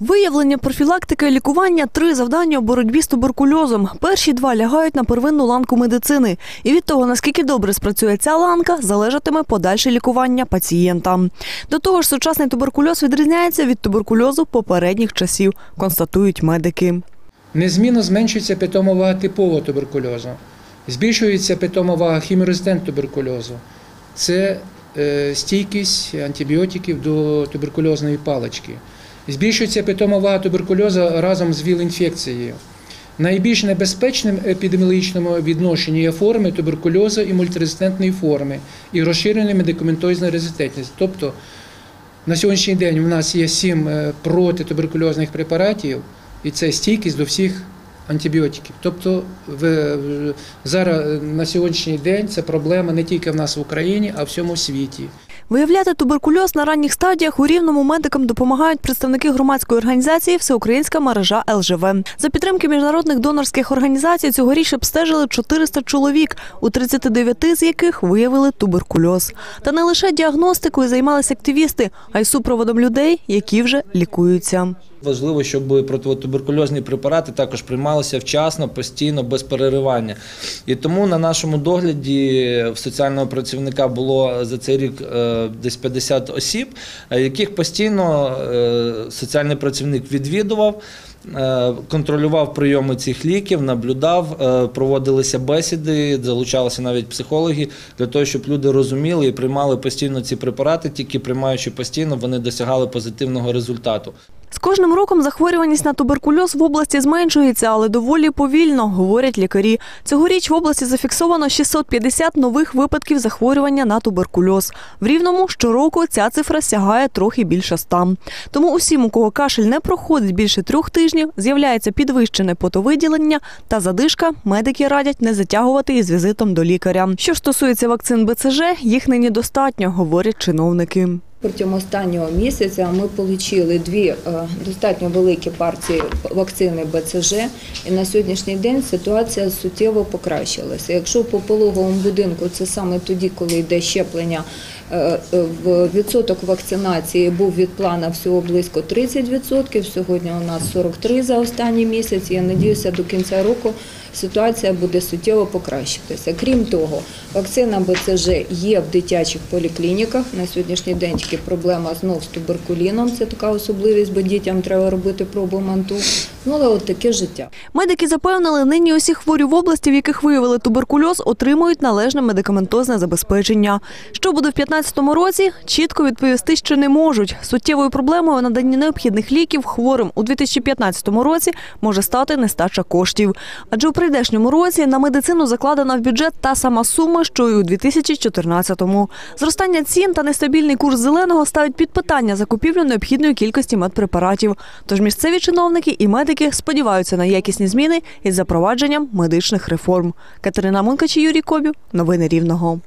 Виявлення, профілактика і лікування три завдання у боротьбі з туберкульозом. Перші два лягають на первинну ланку медицини. І від того, наскільки добре спрацює ця ланка, залежатиме подальше лікування пацієнта. До того ж, сучасний туберкульоз відрізняється від туберкульозу попередніх часів, констатують медики. Незмінно зменшується питома вага типового туберкульозу, збільшується питома вага хіміорезистент туберкульозу. Це е, стійкість антибіотиків до туберкульозної палички. Збільшується питома вага туберкульозу разом з ВІЛ-інфекцією. Найбільш небезпечним епідеміологічному відношенні є форми туберкульозу і мультирезистентної форми і розширеної медикаментозної резистентності. Тобто на сьогоднішній день у нас є сім е, протитуберкульозних препаратів, і це стійкість до всіх антибіотиків. Тобто в- зараз е, на сьогоднішній день це проблема не тільки в нас в Україні, а в всьому світі. Виявляти туберкульоз на ранніх стадіях у рівному медикам допомагають представники громадської організації Всеукраїнська мережа ЛЖВ. За підтримки міжнародних донорських організацій цьогоріч обстежили 400 чоловік, у 39 з яких виявили туберкульоз. Та не лише діагностикою займалися активісти, а й супроводом людей, які вже лікуються. Важливо, щоб протитуберкульозні препарати також приймалися вчасно, постійно, без переривання. І тому на нашому догляді в соціального працівника було за цей рік е, десь 50 осіб, е, яких постійно е, соціальний працівник відвідував. Контролював прийоми цих ліків, наблюдав, проводилися бесіди, залучалися навіть психологи для того, щоб люди розуміли і приймали постійно ці препарати. Тільки приймаючи постійно, вони досягали позитивного результату. З кожним роком захворюваність на туберкульоз в області зменшується, але доволі повільно, говорять лікарі. Цьогоріч в області зафіксовано 650 нових випадків захворювання на туберкульоз. В Рівному щороку ця цифра сягає трохи більше ста. Тому усім, у кого кашель не проходить більше трьох тижнів, з'являється підвищене потовиділення та задишка, медики радять не затягувати із візитом до лікаря. Що стосується вакцин БЦЖ, їх нині достатньо, говорять чиновники. Протягом останнього місяця ми отримали дві е, достатньо великі партії вакцини БЦЖ, і на сьогоднішній день ситуація суттєво покращилася. Якщо по пологовому будинку це саме тоді, коли йде щеплення, відсоток вакцинації був від плана всього близько 30%, сьогодні у нас 43% за останній місяць. Я надіюся, до кінця року ситуація буде суттєво покращитися. Крім того, вакцина БЦЖ є в дитячих поліклініках. На сьогоднішній день тільки проблема знов з туберкуліном. Це така особливість, бо дітям треба робити пробу манту. Ну але от таке життя. Медики запевнили, нині усі хворі в області, в яких виявили туберкульоз, отримують належне медикаментозне забезпечення. Що буде в 2015 році, чітко відповісти ще не можуть. Суттєвою проблемою у наданні необхідних ліків хворим у 2015 році може стати нестача коштів. Адже у прийдешньому році на медицину закладена в бюджет та сама сума, що й у 2014-му. Зростання цін та нестабільний курс зеленого ставить під питання закупівлю необхідної кількості медпрепаратів. Тож місцеві чиновники і медики сподіваються на якісні зміни із запровадженням медичних реформ. Катерина Мункач, Юрій Кобів. Новини Рівного.